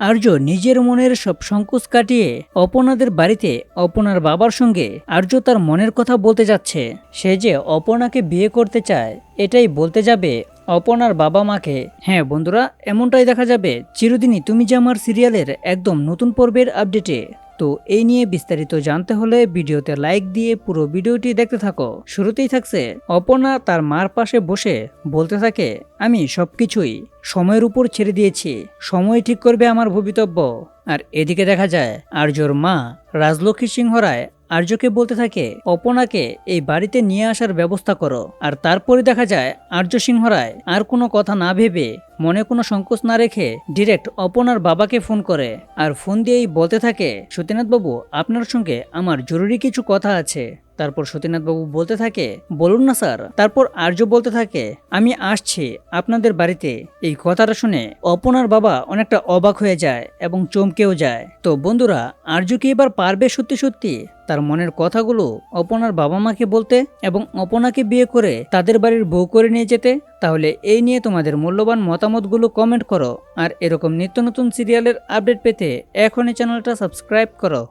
আর্য নিজের মনের সব সংকোচ কাটিয়ে অপনাদের বাড়িতে অপনার বাবার সঙ্গে আর্য তার মনের কথা বলতে যাচ্ছে। সে যে অপনাকে বিয়ে করতে চায়, এটাই বলতে যাবে অপনার বাবা মাকে। হ্যাঁ বন্ধুরা, এমনটাই দেখা যাবে। চিরদিনই তুমি যে আমার সিরিয়ালের একদম নতুন পর্বের আপডেটে। তো এই নিয়ে বিস্তারিত জানতে হলে ভিডিওতে লাইক দিয়ে পুরো ভিডিওটি দেখতে থাকো। শুরুতেই থাকছে অপনা তার মার পাশে বসে বলতে থাকে, আমি সব কিছুই সময়ের উপর ছেড়ে দিয়েছি। সময় ঠিক করবে আমার ভবিতব্য। আর এদিকে দেখা যায় আর্যর মা রাজলক্ষ্মী সিংহ রায় আর্যকে বলতে থাকে, অপনাকে এই বাড়িতে নিয়ে আসার ব্যবস্থা করো। আর তারপরে দেখা যায়, আর্য সিংহ রায় আর কোনো কথা না ভেবে মনে কোনো সংকোচ না রেখে ডিরেক্ট অপনার বাবাকে ফোন করে। আর ফোন দিয়েই বলতে থাকে সতীনাথবাবু আপনার সঙ্গে আমার জরুরি কিছু কথা আছে। তারপর সতীনাথ বাবু বলতে থাকে, বলুন না স্যার। তারপর আর্য বলতে থাকে, আমি আসছি আপনাদের বাড়িতে। এই কথাটা শুনে অপনার বাবা অনেকটা অবাক হয়ে যায় এবং চমকেও যায়। তো বন্ধুরা, আর্য কি এবার পারবে সত্যি সত্যি? তার মনের কথাগুলো অপনার বাবা মাকে বলতে এবং অপনাকে বিয়ে করে তাদের বাড়ির বউ করে নিয়ে যেতে? তাহলে এই নিয়ে তোমাদের মূল্যবান মতামতগুলো কমেন্ট করো। আর এরকম নিত্য নতুন সিরিয়ালের আপডেট পেতে এখনই চ্যানেলটা সাবস্ক্রাইব করো।